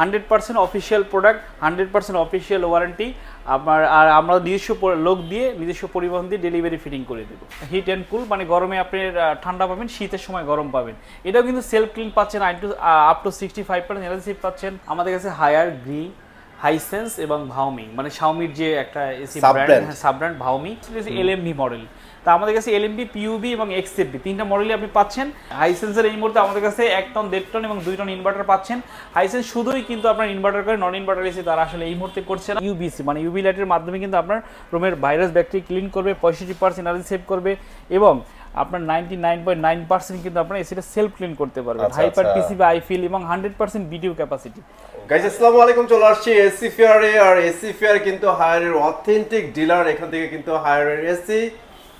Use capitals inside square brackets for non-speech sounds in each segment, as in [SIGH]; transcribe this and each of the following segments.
Hundred percent official product hundred percent official warranty আপনার আর আমরা নিজস্ব লোক দিয়ে নিজস্ব পরিবহন দিয়ে ডেলিভারি ফিটিং করে দেবো। হিট অ্যান্ড কুল মানে গরমে আপনি ঠান্ডা পাবেন শীতের সময় গরম পাবেন। এটাও কিন্তু সেলফ ক্লিন পাচ্ছেন আই two up to sixty five percent energy পাচ্ছেন। আমাদের কাছে হায়ার গ্রি হাইসেন্স এবং ভাউমি মানে শাওমির যে একটা এসি। ব্র্যান্ড সাব ব্র্যান্ড ভাউমি এলএমভি মডেল। তা আমাদের কাছে এলএমবি পিউবি এবং এক্সএফবি তিনটা মডেলই আপনি পাচ্ছেন। হাইসেন্সের এই মুহূর্তে আমাদের কাছে এক টন দেড় টন এবং দুই টন ইনভার্টার পাচ্ছেন। হাইসেন্স শুধুই কিন্তু আপনার ইনভার্টার করে নন ইনভার্টার এসে তারা আসলে এই মুহূর্তে করছে না। ইউবিসি মানে ইউবি লাইটের মাধ্যমে কিন্তু আপনার রুমের ভাইরাস ব্যাকটেরিয়া ক্লিন করবে পঁয়ষট্টি পার্সেন্ট এনার্জি সেভ করবে এবং আপনার ninety nine point nine percent কিন্তু আপনার এসিটা সেলফ ক্লিন করতে পারবে। আচ্ছা, হাইপার। পিসিবি আইফিল এবং hundred percent video capacity guys আসসালামু আলাইকুম চলে আসছি এসি ফেয়ারে আর এসি ফেয়ার কিন্তু হায়ারের অথেন্টিক ডিলার এখান থেকে কিন্তু হায়ারের এসি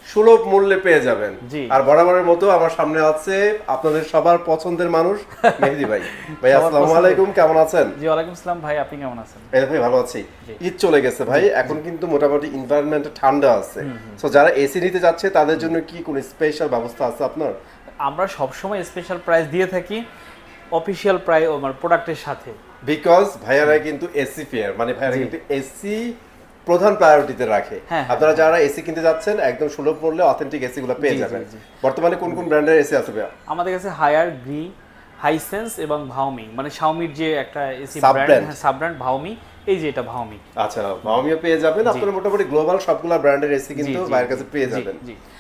সুলভ মূল্যে পেয়ে যাবেন। আর বরাবরের মতো আমার সামনে আছে আপনাদের সবার পছন্দের মানুষ [LAUGHS] মেহেদি ভাই। ভাই আসসালামু আলাইকুম কেমন আছেন? জি ওয়ালাইকুম আসসালাম ভাই আপনি কেমন আছেন? এই ভাই ভালো আছি। ঈদ চলে গেছে ভাই এখন কিন্তু মোটামুটি এনভায়রনমেন্ট ঠান্ডা আছে। সো যারা এসি নিতে যাচ্ছে তাদের জন্য কি কোনো স্পেশাল ব্যবস্থা আছে আপনার? আমরা সবসময় স্পেশাল প্রাইস দিয়ে থাকি অফিসিয়াল প্রাইস মানে প্রোডাক্টের সাথে। বিকজ ভাইয়ারা কিন্তু এসি ফেয়ার মানে ভাইয়ারা কিন্তু এসি প্রধান প্রায়োরিটিতে রাখে। হ্যাঁ, হ্যাঁ। আপনারা যারা এসি কিনতে যাচ্ছেন একদম সুলভ মূল্যে অথেন্টিক এসি গুলো পেয়ে যাবেন। বর্তমানে কোন কোন ব্র্যান্ডের এসি আছে আমাদের কাছে হায়ার গ্রি হাইসেন্স এবং ভাওমি মানে শাওমির যে একটা এসি। ব্র্যান্ড সাব ব্র্যান্ড ভাউমি এই যে এটা ভাওমি আচ্ছা ভাওমিও পেয়ে যাবেন। আপনারা মোটামুটি গ্লোবাল সবগুলা ব্র্যান্ডের এসি কিন্তু ভাইয়ের কাছে পেয়ে যাবেন।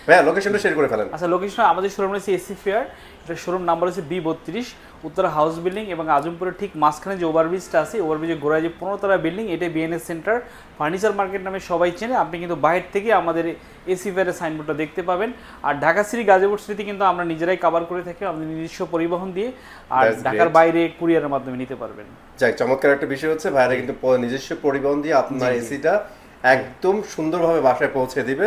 ভাইয়া লোকেশনটা শেয়ার করে ফেলেন। আচ্ছা লোকেশন আমাদের শোরুম রয়েছে এসি ফেয়ার এটা শোরুম নাম্বার হচ্ছে বি বত্রিশ উত্তরা হাউস বিল্ডিং এবং আজমপুরের ঠিক মাঝখানে যে ওভারব্রিজটা আছে ওভারব্রিজের গোড়ায় যে পনেরো তলা বিল্ডিং এটা বিএনএস সেন্টার ফার্নিচার মার্কেট নামে সবাই চেনে আপনি কিন্তু বাইরে থেকে আমাদের এসি ফেয়ারের সাইনবোর্ডটা দেখতে পাবেন আর ঢাকা সিটি গাজীপুর সিটি কিন্তু আমরা নিজেরাই কভার করে থাকি আমাদের নিজস্ব পরিবহন দিয়ে আর ঢাকার. বাইরে কুরিয়ারের মাধ্যমে নিতে পারবেন যাই চমৎকার একটা বিষয় হচ্ছে ভাইয়ারা কিন্তু নিজস্ব পরিবহন দিয়ে আপনার। এসিটা একদম সুন্দরভাবে বাসায় পৌঁছে দিবে।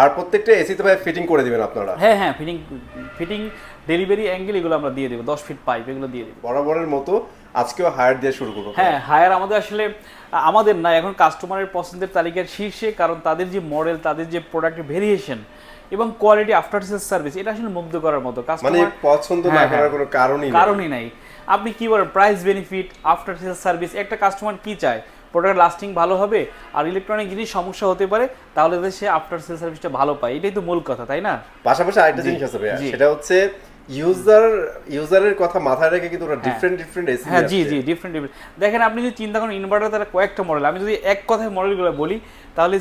আর প্রত্যেকটা এসিতে ভাই ফিটিং করে দিবেন আপনারা। হ্যাঁ হ্যাঁ ফিটিং ফিটিং ডেলিভারি অ্যাঙ্গেল এগুলো আমরা দিয়ে দেবো দশ ফিট পাইপ এগুলো দিয়ে দেবো। বরাবরের মতো আজকেও হায়ার দিয়ে শুরু করব। হ্যাঁ হায়ার আমাদের আসলে আমাদের না এখন কাস্টমারের পছন্দের তালিকার শীর্ষে কারণ তাদের যে মডেল তাদের যে প্রোডাক্টের ভেরিয়েশন এবং কোয়ালিটি আফটার সেল সার্ভিস এটা আসলে মুগ্ধ করার মতো। মানে পছন্দ না হ্যাঁ, করার হ্যাঁ। কোনো কারণই নেই। কারণই নাই। আপনি কি বলেন price benefit after sale service একটা কাস্টমার কি চায়? প্রোডাক্ট লাস্টিং ভালো হবে আর ইলেকট্রনিক জিনিস সমস্যা হতে পারে তাহলে সে আফটার সেল সার্ভিসটা ভালো পায়। এটাই তো মূল কথা তাই না? পাশাপাশি আরেকটা জিনিস আছে। সেটা হচ্ছে ইউজার ইউজারের কথা মাথায় রেখে কিন্তু ওরা ডিফারেন্ট ডিফারেন্ট এসি হ্যাঁ জি জি ডিফারেন্ট ডিফারেন্ট দেখেন আপনি যদি চিন্তা করেন ইনভার্টার তারা কয়েকটা মডেল আমি যদি এক কথায় মডেলগুলো বলি তাহলে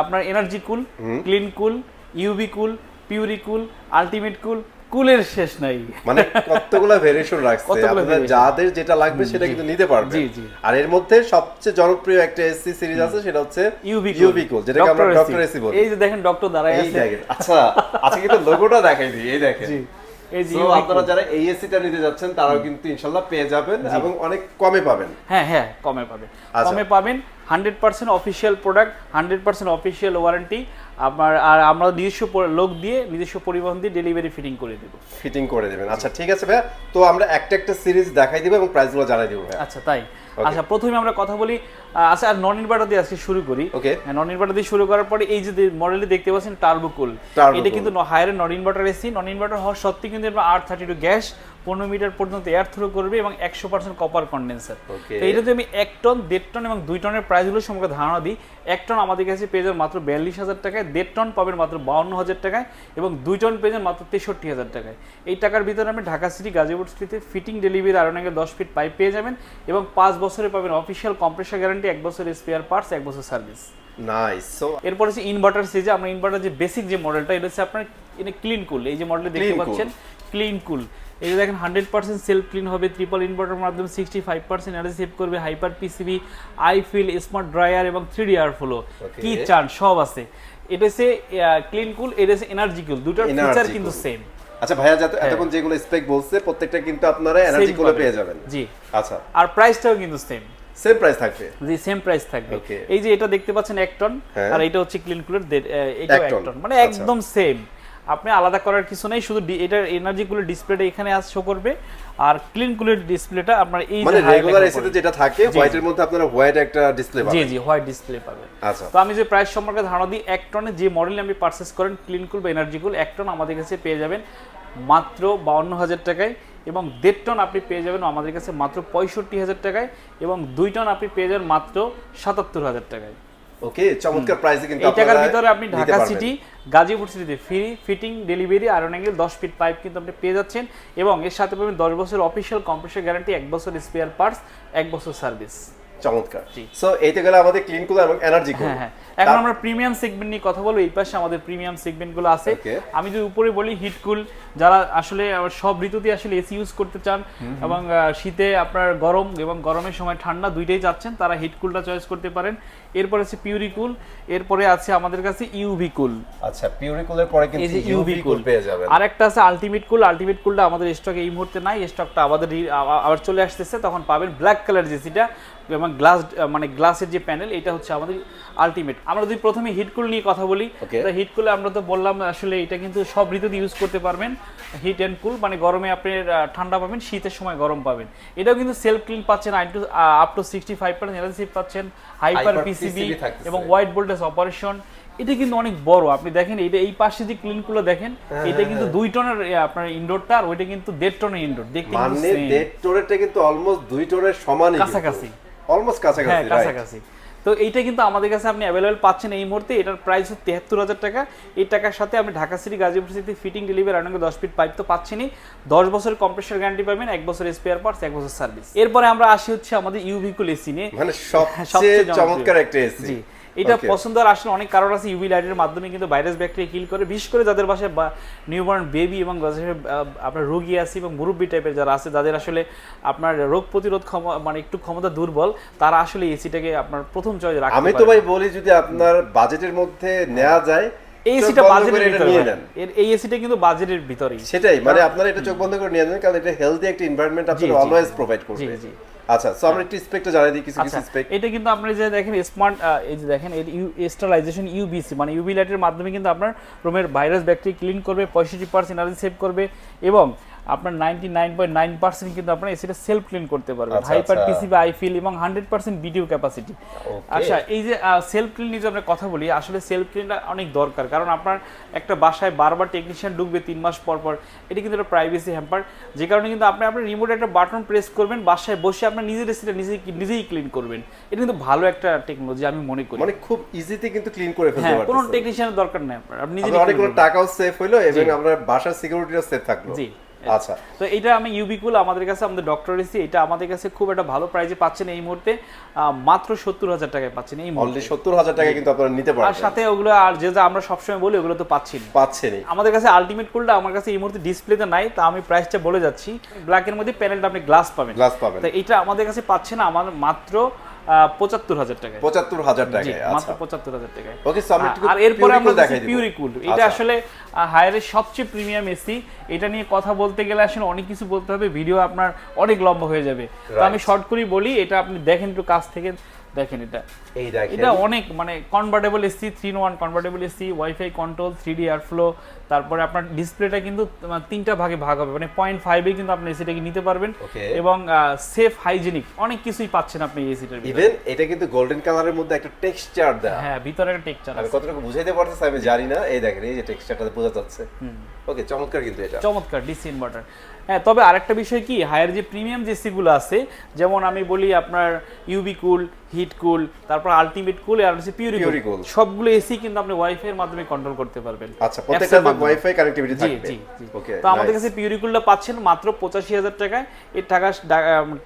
আপনার energy cool clean cool UV cool pure cool ultimate cool কুলের শেষ নাই। মানে কতগুলো ভেরিয়েশন [LAUGHS] রাখছে আপনাদের যাদের যেটা লাগবে সেটা কিন্তু নিতে জি। আর এর মধ্যে সবচেয়ে জনপ্রিয় একটা এসি সিরিজ আছে সেটা হচ্ছে ইউবি ইউবি কুল যেটাকে আমরা ডক্টর এসি বলি। এই যে দেখেন ডক্টর দাঁড়ায় আছে। আচ্ছা আজকে কিন্তু লোগোটা দেখাই দিই এই দেখেন। জি এই যে So, আপনারা যারা এই এসিটা নিতে যাচ্ছেন তারাও কিন্তু ইনশাল্লাহ পেয়ে যাবেন এবং অনেক কমে পাবেন। হ্যাঁ হ্যাঁ কমে পাবে আচ্ছা। কমে পাবেন hundred percent official product hundred percent official warranty আপনার আর আমরা নিজস্ব লোক দিয়ে নিজস্ব পরিবহন দিয়ে ডেলিভারি ফিটিং করে দেবো। ফিটিং করে দেবেন। আচ্ছা ঠিক আছে ভাইয়া। তো আমরা একটা একটা সিরিজ দেখাই দিব এবং প্রাইসগুলো জানাই দিব আচ্ছা তাই। আচ্ছা প্রথমে আমরা কথা বলি আচ্ছা আর নন ইনভার্টার দিয়ে আজকে শুরু করি। ওকে নন ইনভার্টার দিয়ে শুরু করার পরে এই যে মডেলটি দেখতে পাচ্ছেন টার্বোকুল এটা কিন্তু Haier non inverter AC non inverter হওয়ার সত্ত্বেও কিন্তু আর থার্টি টু গ্যাস পনেরো মিটার পর্যন্ত এয়ার থ্রো করবে এবং একশো পার্সেন্ট কপার কন্ডেন্সার. তো এইটাতে আমি এক টন দেড় টন এবং দুই টনের প্রাইসগুলো সম্পর্কে ধারণা দিই এক টন আমাদের কাছে পেয়ে যাবেন মাত্র বিয়াল্লিশ হাজার টাকায় দেড় টন পাবেন মাত্র বাউন্ন হাজার টাকায় এবং দুই টন পেয়ে যাবেন মাত্র তেষট্টি হাজার টাকায়। এই টাকার ভিতরে আপনি ঢাকা সিটি গাজীপুর সিটিতে ফিটিং ডেলিভারি আরও নাকি দশ ফিট পাইপ পেয়ে যাবেন এবং পাঁচ বছরে পাবেন অফিসিয়াল কম্প্রেসার গ্যারান্টি এক বছরের স্পেয়ার পার্টস এক বছর সার্ভিস নাইস সো এরপর হচ্ছে ইনভার্টার সিজে আমরা ইনভার্টার যে বেসিক যে মডেলটা এটা হচ্ছে আপনার ক্লিন কুল এই যে মডেলটা দেখতে পাচ্ছেন ক্লিন কুল এই যে দেখেন হান্ড্রেড পার্সেন্ট সেলফ ক্লিন হবে ট্রিপল ইনভার্টার মাধ্যমে sixty five percent energy save করবে hyper PCB I feel smart dryer এবং থ্রি ডি এয়ার ফ্লো কি চান? সব আছে। এটা হচ্ছে ক্লিন কুল এটা হচ্ছে এনার্জি কুল দুটার ফিচার কিন্তু সেম আচ্ছা ভাইয়া যাতে এতক্ষণ যেগুলো স্পেক বলছে প্রত্যেকটা কিন্তু আপনারা এনার্জি গুলো পেয়ে যাবেন। জি। আচ্ছা। আর প্রাইসটাও কিন্তু সেম সেম প্রাইস থাকবে? জি সেম প্রাইস থাকবে। এই যে এটা দেখতে পাচ্ছেন এক টন হ্যাঁ। আর এটা হচ্ছে ক্লিন কুলের এক টন। টন মানে আচ্ছা। একদম সেম আপনি আলাদা করার কিছু নেই শুধু এটার এনার্জি কুলের ডিসপ্লেটা এখানে আস শো করবে আর ক্লিন কুলের ডিসপ্লেটা আপনার এই যে মানে রেগুলার এসিতে যেটা থাকে হোয়াইটের মধ্যে আপনারা হোয়াইট একটা ডিসপ্লে পাবেন। জি জি হোয়াইট ডিসপ্লে পাবেন। আচ্ছা। তো আমি যে প্রাইস সম্পর্কে ধারণা দিই এক টনে যে মডেল আপনি পারচেস করেন ক্লিন কুল বা এনার্জি কুল এক টন আমাদের কাছে পেয়ে যাবেন মাত্র বাউন্ন হাজার টাকায় এবং দেড় টন আপনি পেয়ে যাবেন আমাদের কাছে মাত্র পঁয়ষট্টি হাজার টাকায় এবং দুই টন আপনি পেয়ে যাবেন মাত্র সাতাত্তর হাজার টাকায়। ওকে চমৎকার প্রাইসে কিন্তু এই টাকার ভিতরে আপনি ঢাকা সিটি গাজীপুর সিটিতে free fitting delivery iron angle দশ ফিট পাইপ কিন্তু আপনি পেয়ে যাচ্ছেন। এবং এর সাথে পাবেন দশ বছর অফিসিয়াল কম্প্রেসার গ্যারান্টি এক বছর স্পেয়ার পার্টস এক বছর সার্ভিস চমৎকার। সো এইটা গেলে আমাদের ক্লিন কুলার এবং এনার্জি কুলার হ্যাঁ হ্যাঁ। এখন আমরা প্রিমিয়াম সেগমেন্ট নিয়ে কথা বলব এই পাশে আমাদের প্রিমিয়াম সেগমেন্টগুলো আছে। আমি যদি উপরে বলি হিট কুল যারা আসলে সব ঋতুতে আসলে এসি ইউজ করতে চান এবং শীতে আপনার গরম এবং গরমের সময় ঠান্ডা দুইটাই যাচ্ছেন তারা হিট কুলটা চয়েস করতে পারেন। এরপরে আছে পিউরি কুল এরপরে আছে আমাদের কাছে ইউভি কুল আচ্ছা পিউরি কুলের পরে এই কিন্তু ইউভি কুল পেয়ে যাবেন। আর একটা আছে আলটিমেট কুল আলটিমেট কুলটা আমাদের স্টকে এই মুহূর্তে নাই স্টকটা আমাদের আবার চলে আসতেছে তখন পাবেন ব্ল্যাক কালার যেটা এবং গ্লাস মানে গ্লাসের যে প্যানেল এটা হচ্ছে আমাদের আলটিমেট আমরা যদি প্রথমে হিট কুল নিয়ে কথা বলি Okay. হিট আমরা তো বললাম আসলে এটা কিন্তু সব ঋতুতে ইউজ করতে পারবেন। হিট অ্যান্ড কুল মানে গরমে আপনি ঠান্ডা পাবেন শীতের সময় গরম পাবেন। এটাও কিন্তু সেলফ ক্লিন পাচ্ছেন up to sixty five percent energy পাচ্ছেন হাইপার পিসিবি এবং হোয়াইট ভোল্টেজ অপারেশন এটা কিন্তু অনেক বড়। আপনি দেখেন এটা এই পাশে যে ক্লিনগুলো দেখেন হ্যাঁ, এটা কিন্তু দুই টনের আপনার ইনডোরটা আর ওইটা কিন্তু দেড় টনের ইনডোর দেখতে মানে দেড় টোরেরটা কিন্তু অলমোস্ট দুই টনের সমানই কাছাকাছি। অলমোস্ট হ্যাঁ কাছাকাছি? কাছাকাছি। তো এইটা কিন্তু আমাদের কাছে আপনি অ্যাভেলেবেল পাচ্ছেন এই মুহূর্তে। এটার প্রাইস হচ্ছে তেহাত্তর হাজার টাকা। এই টাকার সাথে আপনি Dhaka city Gazipur city fitting delivery আপনাকে দশ ফিট পাইপ তো পাচ্ছেনই। দশ বছর কম্প্রেসার গ্যারান্টি পাবেন এক বছর স্পেয়ার পার্টস এক বছর সার্ভিস এরপরে আমরা আসি হচ্ছে আমাদের ইউভিকুল এসি নিয়ে মানে সবচেয়ে চমৎকার একটা এসি এটা পছন্দ আর আসলে অনেক কারণ আছে ইউভি লাইটের মাধ্যমে কিন্তু ভাইরাস ব্যাকটেরিয়া কিল করে বিশেষ করে যাদের বাসায় নিউবর্ন বেবি এবং আপনার রোগী আছে এবং মুরব্বী টাইপের যারা আছে যাদের আসলে আপনার রোগ প্রতিরোধ ক্ষমতা মানে একটু ক্ষমতা দুর্বল তারা আসলে এসিটাকে আপনার প্রথম চয়েস রাখতে আমি তো ভাই বলি যদি আপনার বাজেটের মধ্যে নেওয়া যায় এই এসিটা বাজেটের ভিতরে নিয়ে নেন। এই এসিটা কিন্তু বাজেটের ভিতরেই। সেটাই মানে আপনারা এটা চোখ বন্ধ করে নিয়ে নেন কারণ এটা হেলদি একটা এনভায়রনমেন্ট আপনাকে অলওয়েজ প্রোভাইড করবে জি, জি। আচ্ছা সো আমরা একটু স্পেকটা জানাই দিই কিছু কিছু আচ্ছা স্পেক এটা কিন্তু আপনি যে দেখেন স্মার্ট এই যে দেখেন এর স্টারাইজেশন ইউবিসি মানে ইউভি লাইটের মাধ্যমে কিন্তু আপনার রুমের ভাইরাস ব্যাকটেরিয়া ক্লিন করবে পঁয়ষট্টি পার্সেন্ট এনার্জি সেভ করবে এবং আপনার ninety nine point nine percent কিন্তু আপনার এসিটা সেলফ ক্লিন করতে পারবে আচ্ছা, হাইপার আচ্ছা। পিসিবি আই এবং হান্ড্রেড পার্সেন্ট ভিডিও ক্যাপাসিটি আচ্ছা এই যে সেলফ ক্লিন নিয়ে আমরা কথা বলি আসলে সেলফ ক্লিনটা অনেক দরকার। কারণ আপনার একটা বাসায় বারবার টেকনিশিয়ান ঢুকবে তিন মাস পর পর এটা কিন্তু একটা প্রাইভেসি হ্যাম্পার যে কারণে কিন্তু আপনি আপনার রিমোট একটা বাটন প্রেস করবেন বাসায় বসে আপনার নিজের এসিটা নিজেই নিজেই ক্লিন করবেন। এটা কিন্তু ভালো একটা টেকনোলজি আমি মনে করি। মানে খুব ইজিতে কিন্তু ক্লিন করে ফেলতে হ্যাঁ কোনো টেকনিশিয়ানের দরকার নেই আপনার। আপনি অনেকগুলো টাকাও সেভ হইল এবং আমরা বাসার সিকিউরিটিও সেভ থাকল। জি। আচ্ছা। তো এটা আমি ইউবিকুল আমাদের কাছে আমাদের ডক্টর এসি এটা আমাদের কাছে খুব একটা ভালো প্রাইজে পাচ্ছেন এই মুহূর্তে। মাত্র সত্তর হাজার টাকায় পাচ্ছেন এই মুহূর্তে। সত্তর হাজার টাকা কিন্তু আপনারা নিতে আর সাথে ওগুলো আর যে যা আমরা সবসময় বলি ওগুলো তো পাচ্ছি না পাচ্ছেনই। আমাদের কাছে আলটিমেট কুলটা আমার কাছে এই মুহূর্তে ডিসপ্লেতে নাই তা আমি প্রাইসটা বলে যাচ্ছি। ব্ল্যাকের মধ্যে প্যানেলটা আপনি গ্লাস পাবেন। গ্লাস পাবেন। তো এটা আমাদের কাছে পাচ্ছেন আমার মাত্র পঁচাত্তর হাজার টাকায়। পঁচাত্তর হাজার টাকায় মাত্র আচ্ছা। পঁচাত্তর হাজার টাকায়। ওকে আর এরপরে আমরা দেখাই পিউরিকুল এটা আচ্ছা। আসলে হায়ারের সবচেয়ে প্রিমিয়াম এসি এটা নিয়ে কথা বলতে গেলে আসলে অনেক কিছু বলতে হবে ভিডিও আপনার অনেক লম্বা হয়ে যাবে। তো আমি শর্ট করেই বলি এটা আপনি দেখেন একটু কাছ থেকে। দেখেন এটা। এই দেখেন। এটা অনেক মানে convertible AC three one convertible AC wifi control three D airflow তারপরে আপনার ডিসপ্লেটা কিন্তু তিনটা ভাগে ভাগ হবে মানে পয়েন্ট ফাইভে কিন্তু আপনি এসিটাকে নিতে পারবেন. এবং সেফ হাইজেনিক অনেক কিছুই পাচ্ছেন আপনি এই এসিটার ইভেন এটা কিন্তু গোল্ডেন কালারের মধ্যে একটা টেক্সচার দেয়া। হ্যাঁ ভিতরে একটা টেক্সচার আমি কতটুকু বুঝাইতে পারতেছি আমি জানি না। এই দেখেন এই যে টেক্সচারটা বোঝা যাচ্ছে। ওকে চমৎকার কিন্তু এটা। চমৎকার ডিসি ইনভার্টার হ্যাঁ তবে আরেকটা বিষয় কি হায়ার যে প্রিমিয়াম যে এসিগুলো আছে যেমন আমি বলি আপনার ইউবি কুল হিট কুল তারপর আলটিমেট কুল আর হচ্ছে পিউরি কুল। সবগুলো এসি কিন্তু আপনি ওয়াইফাই এর মাধ্যমে কন্ট্রোল করতে পারবেন। আচ্ছা প্রত্যেকটা মাধ্যমে। ওয়াইফাই কানেক্টিভিটি থাকবে। জি জি। ওকে তো আমাদের কাছে পিউরিকুলটা পাচ্ছেন মাত্র পঁচাশি হাজার টাকায়। এই টাকা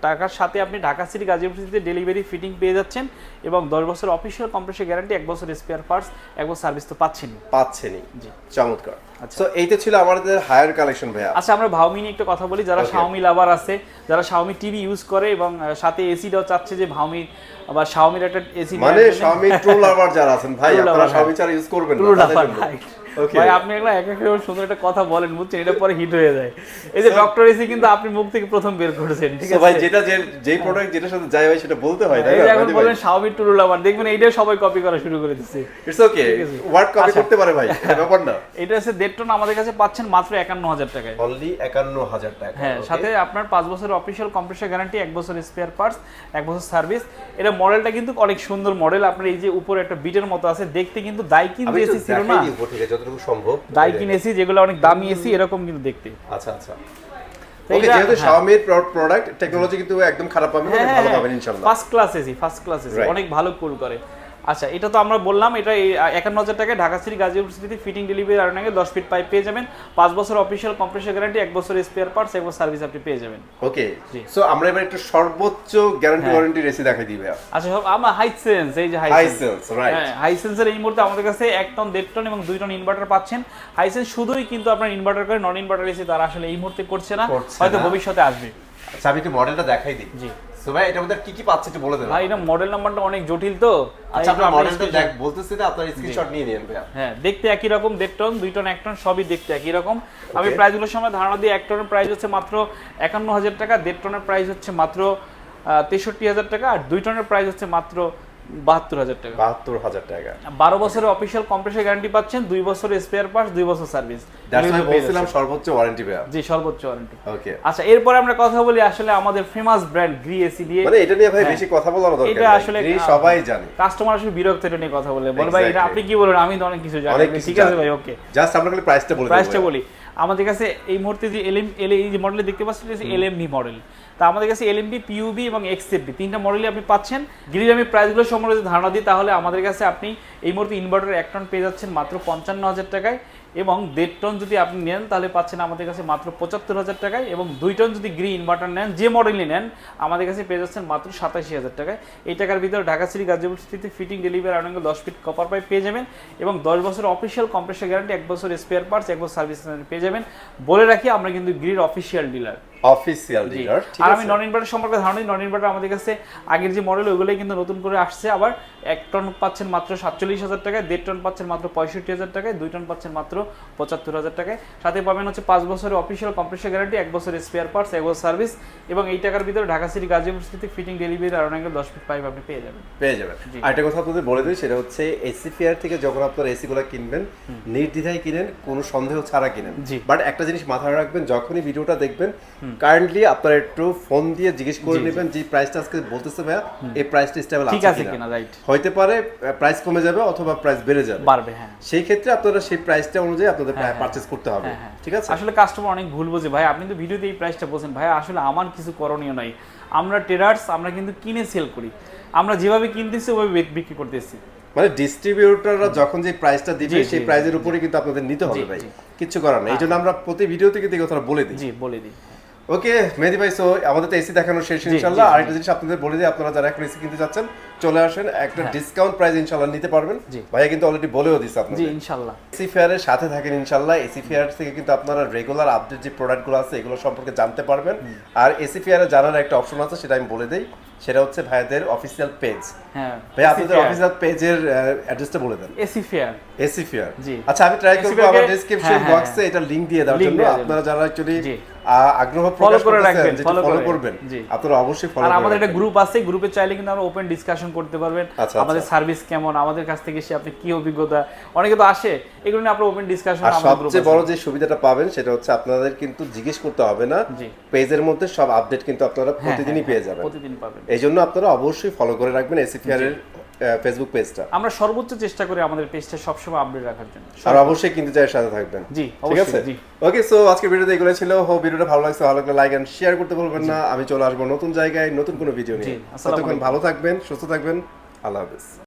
টাকার সাথে আপনি ঢাকা সিটি গাজীপুর সিটিতে ডেলিভারি ফিটিং পেয়ে যাচ্ছেন এবং দশ বছর অফিসিয়াল কম্প্রেসার গ্যারান্টি এক বছর স্পেয়ার পার্টস এক বছর সার্ভিস তো পাচ্ছেনই। পাচ্ছেনই। জি। চমৎকার। আচ্ছা। সো এইটা ছিল আমাদের হায়ার কালেকশন ভাইয়া। আচ্ছা আমরা ভাউমি নিয়ে একটু কথা বলি। যারা শাওমি লাভার আছে যারা শাওমি টিভি ইউজ করে এবং সাথে এসিটাও চাচ্ছে যে ভাউমি বা শাওমির একটা এসি মানে স্বামী ট্রু লাভার যারা আছেন ভাই আপনারা শাওমি স্বামী ছাড়া ইউজ করবেন না ভাই আপনি একটা এক এক সুন্দর একটা কথা বলেন বুঝছেন? এটা পরে হিট হয়ে যায়। এই যে ডক্টর এসি কিন্তু আপনি মুখ থেকে প্রথম বের করেছেন ঠিক So ভাই যেটা যে যেই প্রোডাক্ট যেটার সাথে যায় ভাই সেটা বলতে হয় তাই না? এখন বলেন শাওমি ট্রু লাভার দেখবেন এইটাও সবাই কপি করা শুরু করে দিচ্ছে। It's okay word copy. করতে পারে ভাই ব্যাপার না। [LAUGHS] এটা হচ্ছে দেড় টন আমাদের কাছে পাচ্ছেন মাত্র একান্ন হাজার টাকায়। অনলি একান্ন হাজার টাকা হ্যাঁ সাথে আপনার পাঁচ বছরের অফিসিয়াল কম্প্রেসার গ্যারান্টি এক বছর স্পেয়ার পার্টস এক বছর সার্ভিস এটা মডেলটা কিন্তু অনেক সুন্দর মডেল আপনার এই যে উপরে একটা বিটের মতো আছে দেখতে কিন্তু দাইকিন যে এসি ছিল না। যতটুকু সম্ভব ডাইকিন এসি যেগুলো অনেক দামি এসি এরকম কিন্তু দেখতে। আচ্ছা আচ্ছা। ওকে যেহেতু শাওমির প্রোডাক্ট টেকনোলজি কিন্তু একদম খারাপ পাবেন না হ্যাঁ ভালো পাবেন ইনশাআল্লাহ। First class AC first class AC অনেক ভালো কুল করে। আচ্ছা এটা তো আমরা বললাম এটা একান্ন হাজার টাকায় ঢাকা সিটি গাজীপুর সিটিতে ফিটিং ডেলিভারি আর নাকি দশ ফিট পাইপ পেয়ে যাবেন। পাঁচ বছর অফিসিয়াল কম্প্রেসার গ্যারান্টি এক বছর স্পেয়ার পার্টস এক বছর সার্ভিস আপনি পেয়ে যাবেন। ওকে সো আমরা এবার একটু সর্বোচ্চ গ্যারান্টি। ওয়ারেন্টি রেসি দেখাই দিবে আচ্ছা সব আমার হাই সেন্স এই যে হাই সেলস রাইট হ্যাঁ হাইসেন্সের এই মুহূর্তে আমাদের কাছে এক টন দেড় টন এবং দুই টন ইনভার্টার পাচ্ছেন। হাই সেন্স শুধুই কিন্তু আপনার ইনভার্টার করে নন ইনভার্টার এসে তারা আসলে এই মুহূর্তে করছে না। হয়তো ভবিষ্যতে আসবে। আচ্ছা আমি একটু মডেলটা দেখাই দিই। জি। সো ভাই এটার মধ্যে কি কি পাচ্ছে একটু বলে দেন। ভাই এটা মডেল নাম্বারটা অনেক জটিল তো আচ্ছা আপনার মডেলটা দেখ বলতেছি না আপনার স্ক্রিনশট নিয়ে নিন ভাই হ্যাঁ দেখতে একই রকম দেড় টন দুই টন এক টন সবই দেখতে একই রকম। আমি. প্রাইসগুলোর সময় ধারণা দিই এক টনের প্রাইস হচ্ছে মাত্র একান্ন হাজার টাকা দেড় টনের প্রাইস হচ্ছে মাত্র তেষট্টি হাজার টাকা আর দুই টনের প্রাইস হচ্ছে মাত্র বাহাত্তর হাজার টাকা। বাহাত্তর হাজার টাকা। বারো বছরের অফিসিয়াল কম্প্রেসার গ্যারান্টি পাচ্ছেন দুই বছরের স্পেয়ার পার্টস দুই বছর সার্ভিস বলছিলাম সর্বোচ্চ ওয়ারেন্টি জি সর্বোচ্চ ওয়ারেন্টি ওকে আচ্ছা এরপরে আমরা কথা বলি আসলে আমাদের ফেমাস ব্র্যান্ড গ্রি এসি দিয়ে। মানে এটা নিয়ে ভাই হ্যাঁ। বেশি কথা বলার দরকার এটা আসলে সবাই জানে। কাস্টমার আসলে বিরক্ত এটা নিয়ে কথা বলে। বলে ভাই এটা আপনি কি বলেন? আমি তো অনেক কিছু জানি। ঠিক আছে ভাই ওকে জাস্ট খালি প্রাইসটা বলে প্রাইসটা বলি। আমাদের কাছে এই মুহূর্তে যে এলএম এল এই যে মডেলে দেখতে পাচ্ছেন এলএমবি মডেল তা আমাদের কাছে এলএমবি পিউবি এবং এক্সএফবি তিনটা মডেলই আপনি পাচ্ছেন। যদি আমি প্রাইসগুলো সম্পর্কে ধারণা দিই তাহলে আমাদের কাছে আপনি এই মুহূর্তে ইনভার্টার এক টন পেয়ে যাচ্ছেন মাত্র পঞ্চান্ন হাজার টাকায়। এবং দেড় টন যদি আপনি নেন, তাহলে পাচ্ছেন আমাদের কাছে মাত্র পঁচাত্তর হাজার টাকায় এবং দুই টন যদি গ্রি ইনভার্টার নেন, যে মডেলই নেন, আমাদের কাছে পেয়ে যাচ্ছেন মাত্র সাতাশি হাজার টাকায়। এই টাকার ভিতরে ঢাকা সিটি গাজীপুর সিটিতে ফিটিং ডেলিভারি আরঙ্গ দশ ফিট কপার পাইপ পেয়ে যাবেন এবং দশ বছর অফিসিয়াল কম্প্রেসার গ্যারান্টি এক বছর স্পেয়ার পার্টস এক বছর সার্ভিস পেয়ে যাবেন। বলে রাখি, আমরা কিন্তু গ্রির অফিসিয়াল ডিলার অফিসিয়াল। ডিলার আর আমি নন ইনভার্টার সম্পর্কে ধারণা নন ইনভার্টার আমাদের কাছে আগের যে মডেল ওইগুলোই কিন্তু নতুন করে আসছে। আবার এক টন পাচ্ছেন মাত্র সাতচল্লিশ হাজার টাকায় দেড় টন পাচ্ছেন মাত্র পঁয়ষট্টি হাজার টাকায় দুই টন পাচ্ছেন মাত্র পঁচাত্তর হাজার টাকায়। সাথে পাবেন হচ্ছে পাঁচ বছরের অফিসিয়াল কম্প্রেসার গ্যারান্টি এক বছর স্পেয়ার পার্টস এক বছর সার্ভিস এবং এই টাকার ভিতরে Dhaka city Gazipur city fitting delivery আর অনেক দশ ফিট পাইপ আপনি পেয়ে যাবেন। পেয়ে যাবেন। জি। আরেকটা কথা আপনাদের বলে দিই সেটা হচ্ছে এসি ফেয়ার থেকে যখন আপনারা এসি গুলো কিনবেন নির্দ্বিধায় কিনেন কোনো সন্দেহ ছাড়া কিনেন। বাট একটা জিনিস মাথায় রাখবেন যখনই ভিডিওটা দেখবেন কারেন্টলি আপনারা একটু ফোন দিয়ে জিজ্ঞেস করে। নেবেন যে প্রাইসটা আজকে বলতেছে ভাইয়া এই প্রাইসটা স্টেবল ঠিক আছে কিনা? রাইট হইতে পারে প্রাইস কমে যাবে অথবা প্রাইস বেড়ে যাবে। বাড়বে হ্যাঁ। সেই ক্ষেত্রে আপনারা সেই প্রাইসটা অনুযায়ী আপনাদের হ্যাঁ, হ্যাঁ। পারচেজ করতে হবে। হ্যাঁ, হ্যাঁ। ঠিক আছে? আসলে কাস্টমার অনেক ভুল বোঝে। ভাই আপনি তো ভিডিওতে এই প্রাইসটা বলছেন। ভাই আসলে আমার কিছু করণীয় নাই। আমরা ট্রেডার্স আমরা কিন্তু কিনে সেল করি। আমরা যেভাবে কিনতেছি ওভাবে বিক- বিক্রি করতেছি। মানে ডিস্ট্রিবিউটররা যখন যে প্রাইসটা দিবে সেই প্রাইসের উপরে কিন্তু আপনাদের নিতে হবে ভাই। জি। কিচ্ছু করার নেই। এই জন্য আমরা প্রতি ভিডিওতে কিন্তু কথাটা বলে দিই। জি বলে দিই। ওকে মেহেদি ভাই সো আমাদের তো এসি দেখানো শেষ ইনশাল্লাহ। আরেকটা জিনিস আপনাদের বলে দিই আপনারা যারা এখন এসি কিনতে যাচ্ছেন চলে আসেন একটা হ্যাঁ। ডিসকাউন্ট প্রাইস ইনশাল্লাহ নিতে পারবেন। ভাইয়া কিন্তু অলরেডি বলেও দিছে জি আপনাদের ইনশাল্লাহ এসি ফেয়ারের সাথে থাকেন ইনশাল্লাহ। এসি ফেয়ার থেকে কিন্তু আপনারা রেগুলার আপডেট যে প্রোডাক্টগুলো আছে এগুলো সম্পর্কে জানতে পারবেন। আর এসি ফেয়ারে জানার একটা অপশন আছে সেটা আমি বলে দেই। সেটা হচ্ছে ভাইয়াদের অফিসিয়াল পেজ হ্যাঁ ভাই আপনাদের অফিসিয়াল পেজের অ্যাড্রেসটা বলে দেন। এসি ফেয়ার এসি ফেয়ার জি। আচ্ছা আমি ট্রাই করব আমার ডেসক্রিপশন হ্যাঁ, হ্যাঁ, বক্সে এটা লিংক দিয়ে দেওয়ার জন্য। আপনারা যারা অ্যাকচুয়ালি জি। আগ্রহ প্রকাশ করে করতেছেন রাখবেন, ফলো করবেন আপনারা অবশ্যই ফলো আর আমাদের একটা গ্রুপ আছে গ্রুপে চাইলে কিন্তু আমরা ওপেন ডিসকাশন করতে পারবেন আচ্ছা, আমাদের আচ্ছা। সার্ভিস কেমন আমাদের কাছ থেকে সে আপনি কি অভিজ্ঞতা অনেকে তো আসে এগুলো নিয়ে আপনার ওপেন ডিসকাশন আমাদের সবচেয়ে বড় যে সুবিধাটা পাবেন সেটা হচ্ছে আপনাদের কিন্তু জিজ্ঞেস করতে হবে না পেজের মধ্যে সব আপডেট কিন্তু আপনারা হ্যাঁ, প্রতিদিনই হ্যাঁ, পেয়ে যাবেন। প্রতিদিন পাবেন। এই জন্য আপনারা অবশ্যই ফলো করে রাখবেন এসি ফেয়ারের ফেসবুক পেজটা আমরা সর্বোচ্চ চেষ্টা করি আমাদের পেজটা সবসময় আপডেট রাখার জন্য। আর অবশ্যই কিন্তু চায়ের সাথে থাকবেন। জি ঠিক আছে? ওকে সো আজকে ভিডিওতে এগুলো ছিল। হো ভিডিওটা ভালো লাগছে। ভালো লাগলে লাইক এন্ড শেয়ার করতে ভুলবেন না। আমি চলে আসব নতুন জায়গায় নতুন কোনো ভিডিও নিয়ে। ততক্ষণ ভালো থাকবেন সুস্থ থাকবেন। আল্লাহ হাফেজ।